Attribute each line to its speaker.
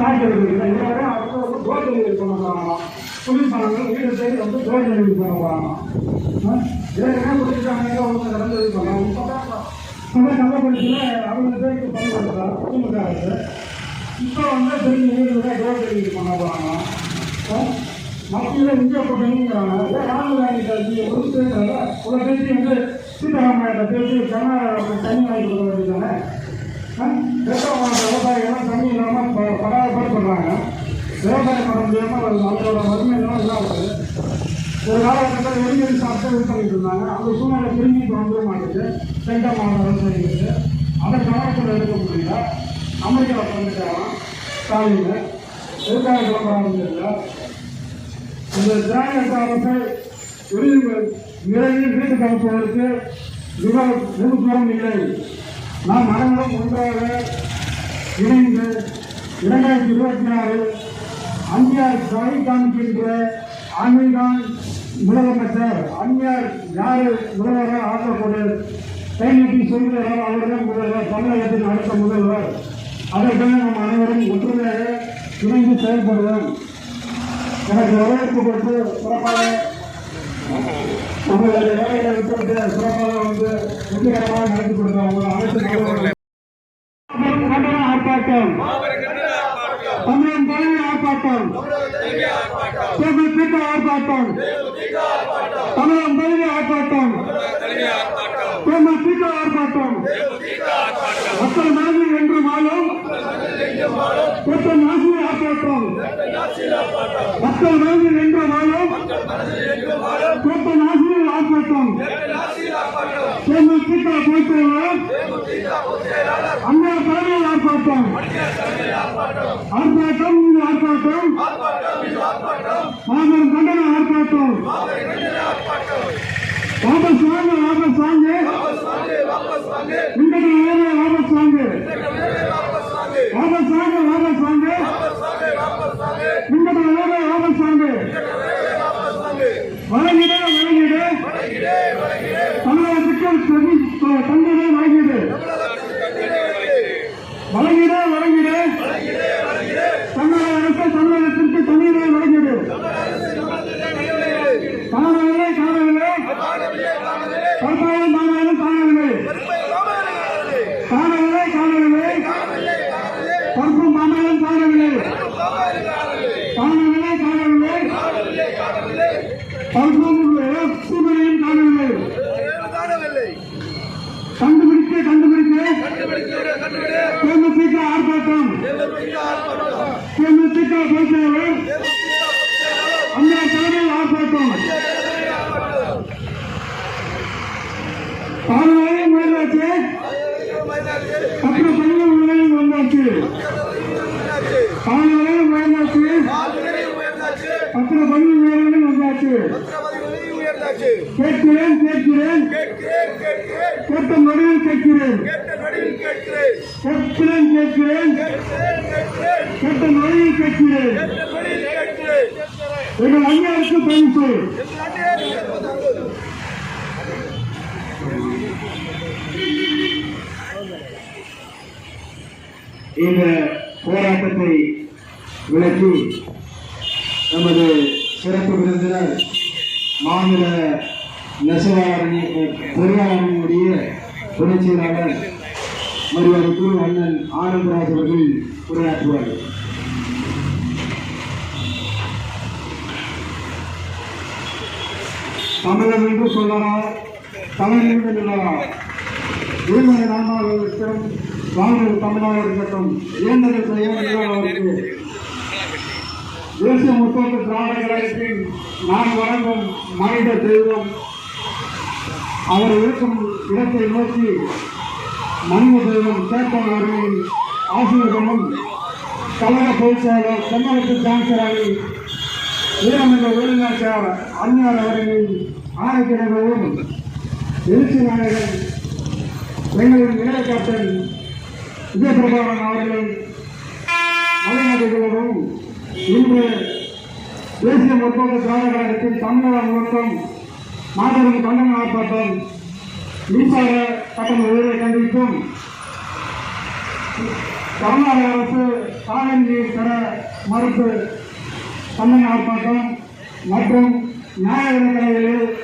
Speaker 1: காய்கறி இதுவரை அவங்க வந்து டோர் டெலிவரி பண்ண போகிறாங்க குளிர்பானங்கள் வீடு சைடு வந்து டோர் டெலிவரி பண்ண போகிறாங்க இதை என்ன கொடுத்துட்டாங்க அவங்க நடந்தது பண்ணாங்க இப்போ கள்ளக்குறிச்சியில் அவங்க பேருக்கு பண்ணி கொடுத்தாங்க இப்போ வந்து திரும்பி வீடு டோர் டெலிவரி பண்ண போகிறாங்க மத்தியில் இந்தியா கூட்டணிங்கிறாங்க ஏன் ராகுல் காந்தி கட்சி கொடுத்துருக்காங்க உங்களை பேசி வந்து சீதாராமையிட்ட பேசி கர்நாடகா தண்ணி வாங்கி கொடுக்க வேண்டியதானே சொல்கிறாங்க விவசாயம் பண்ண முடியாமல் அவங்களோட வறுமை எல்லாம் இல்லாமல் ஒரு காலகட்டத்தில் வெளியே சாப்பிட்டு இது பண்ணிட்டு இருந்தாங்க. அந்த சூழ்நிலை திரும்பி இப்போ வந்துட மாட்டேங்குது. சென்டர் மாவட்டம் விவசாயிகளுக்கு அதை கவனத்தில் எடுக்க முடியல. அமெரிக்காவில் பண்ணிட்டாங்க ஸ்டாலின். எதுக்காக கிளம்ப ஆரம்பிச்சிருக்கா இந்த திராவிட அரசு வெளியில் நிறைய வீட்டு அனுப்புவதற்கு மிக வெகு தூரம் இல்லை. நாம் அனைவரும் ஒன்றாக இணைந்து இரண்டாயிரத்தி இருபத்தி ஆறு அந்நியார் கை காமிக்கின்ற ஆண்மைதான் முதலமைச்சர் அந்நியார் யார் முதல்வராக ஆக்கப்படு கை நீட்டி சொல்கிறாரோ அவர்தான் முதல்வர் தமிழகத்தின் அடுத்த முதல்வர். அதற்காக நாம் அனைவரும் ஒற்றுமையாக இணைந்து செயல்படுவோம். எனக்கு வரவேற்பு கொடுத்து சிறப்பாக உங்களுடைய வேலைகளை விட்டுவிட்டு சிறப்பாக வந்து வெற்றிகரமாக நடத்தி கொடுத்த உங்கள் அனைத்து ஆர்ப்பாட்டம். ஆர்ப்பாட்டம். தேமுதிக ஆர்ப்பாட்டம். தமிழன் தலைமை ஆர்ப்பாட்டம். தேமுதிக ஆர்ப்பாட்டம். மக்கள் மனதில் என்று மாலும் கூட்டம் நாசி ஆர்ப்பாட்டம். மக்கள் மனதில் என்று மாலும் கூட்டம் நாசி ஆர்ப்பாட்டம். தேமுதிக பொறுத்தவரை அண்ணா தலைமையில் ஆர்ப்பாட்டம் ஆர்ப்பாட்டம் இது ஆர்ப்பாட்டம் மாபெரும் கண்டன ஆர்ப்பாட்டம் வாபஸ் வாங்க வாபஸ் வாங்க இன்றைக்கு வேலை வாபஸ் வாங்க வாபஸ் வாங்க வாபஸ் வாங்க இன்றைக்கு வேலை வாபஸ் வாங்க வழங்கிடு வழங்கிடு. தமிழகத்துக்கு தந்தனை పోరాడతాం కేంద్రంగా పోతున్నాము అందరం తెలంగాణ ఆపడతాం పాలనాయ మహిళాచి అక్కడ పనులు ఉన్నాయి మహిళాచి పాలనాయ మహిళాచి అక్కడ పనులు கேட்கிறேன் கேட்கிறேன் கேட்ட நடுவில் கேட்கிறேன். கேட்கிறேன். கேட்கிறேன் கேட்ட நடுவில் கேட்கிறேன். எங்கள் அண்ணனுக்கு பரிசு இந்த போராட்டத்தை விளக்கி நமது சிறப்பு விருந்தினர் மாநில நெசவாளரணி பொறியாளர்களுடைய துணை செயலாளர் மரியாதைக்குரிய அண்ணன் ஆனந்தராஜ் அவர்கள் உரையாற்றுவார்கள் தமிழர் என்று சொல்லலாம் தமிழ் என்று சொல்லலாம் இருமணி நான்காவது வாழ்வில் தமிழாக இருக்கட்டும் இயந்தது செய்ய அவருக்கு தேசிய முற்போக்கு திராவிட கழகத்தின் நான் வழங்கும் மனித தெய்வம். அவர் இருக்கும் இடத்தை நோக்கி மனித தெய்வம் சேத்தன் அவர்களின் ஆசீர்வாதமும். கழக பொதுச்செயலர் தென்னகத்து சான்சராகி வீரமன்ற வெளிநாட்டார் அந்நியார் அவர்களின் ஆரோக்கியங்களும் எழுச்சி நாயகன் எங்களின் இளைய கேப்டன் விஜயபிரபாகரன் அவர்களின் மலைநாடுகளோடும் இன்று தேசிய முற்போக்கு திராவிட கழகத்தின் தமிழக முழுக்கம் மாபெரும் கண்டன ஆர்ப்பாட்டம் மின்சார கட்டண உயர்வை கண்டித்தும் கர்நாடக அரசு காவிரி நீர் தர மறுப்பு கண்டன ஆர்ப்பாட்டம் மற்றும் நியாய விலைக்கடைகளில்